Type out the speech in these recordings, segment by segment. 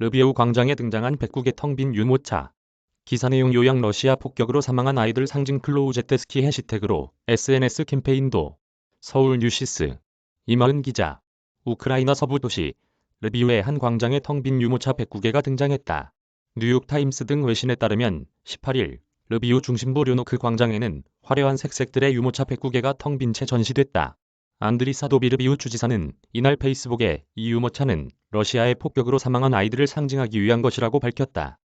르비우 광장에 등장한 109개 텅 빈 유모차. 기사 내용 요약 러시아 폭격으로 사망한 아이들 상징 클로우제테스키 해시태그로 SNS 캠페인도 서울 뉴시스 이마은 기자 우크라이나 서부 도시 르비우의 한 광장에 텅 빈 유모차 109개가 등장했다. 뉴욕타임스 등 외신에 따르면 18일 르비우 중심부 르노크 광장에는 화려한 색색들의 유모차 109개가 텅 빈 채 전시됐다. 안드리 사도비르비우 주지사는 이날 페이스북에 이 유모차는 러시아의 폭격으로 사망한 아이들을 상징하기 위한 것이라고 밝혔다.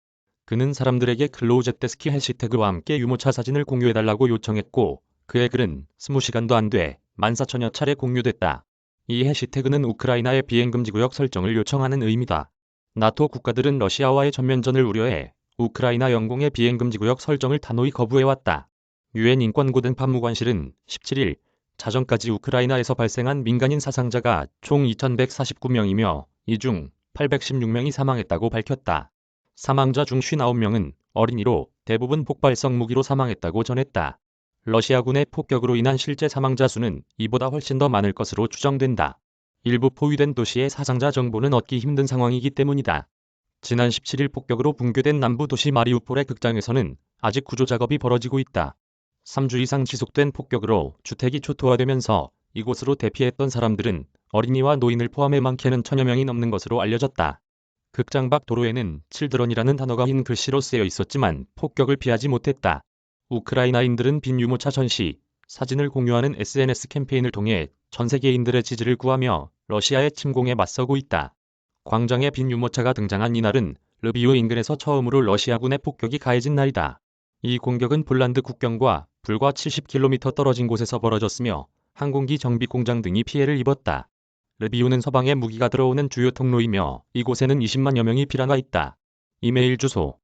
그는 사람들에게 클로우제테스키 해시태그와 함께 유모차 사진을 공유해달라고 요청했고 그의 글은 20시간도 안 돼 14,000여 차례 공유됐다. 이 해시태그는 우크라이나의 비행금지구역 설정을 요청하는 의미다. 나토 국가들은 러시아와의 전면전을 우려해 우크라이나 영공의 비행금지구역 설정을 단호히 거부해왔다. 유엔 인권고된 판무관실은 17일 자정까지 우크라이나에서 발생한 민간인 사상자가 총 2149명이며 이 중 816명이 사망했다고 밝혔다. 사망자 중 59명은 어린이로 대부분 폭발성 무기로 사망했다고 전했다. 러시아군의 폭격으로 인한 실제 사망자 수는 이보다 훨씬 더 많을 것으로 추정된다. 일부 포위된 도시의 사상자 정보는 얻기 힘든 상황이기 때문이다. 지난 17일 폭격으로 붕괴된 남부 도시 마리우폴의 극장에서는 아직 구조 작업이 벌어지고 있다. 3주 이상 지속된 폭격으로 주택이 초토화되면서 이곳으로 대피했던 사람들은 어린이와 노인을 포함해 많게는 천여 명이 넘는 것으로 알려졌다. 극장 밖 도로에는 칠드런이라는 단어가 흰 글씨로 쓰여 있었지만 폭격을 피하지 못했다. 우크라이나인들은 빈 유모차 전시, 사진을 공유하는 SNS 캠페인을 통해 전 세계인들의 지지를 구하며 러시아의 침공에 맞서고 있다. 광장에 빈 유모차가 등장한 이날은 르비우 인근에서 처음으로 러시아군의 폭격이 가해진 날이다. 이 공격은 폴란드 국경과 불과 70km 떨어진 곳에서 벌어졌으며 항공기 정비 공장 등이 피해를 입었다. 르비우는 서방의 무기가 들어오는 주요 통로이며 이곳에는 20만여 명이 피난와 있다. 이메일 주소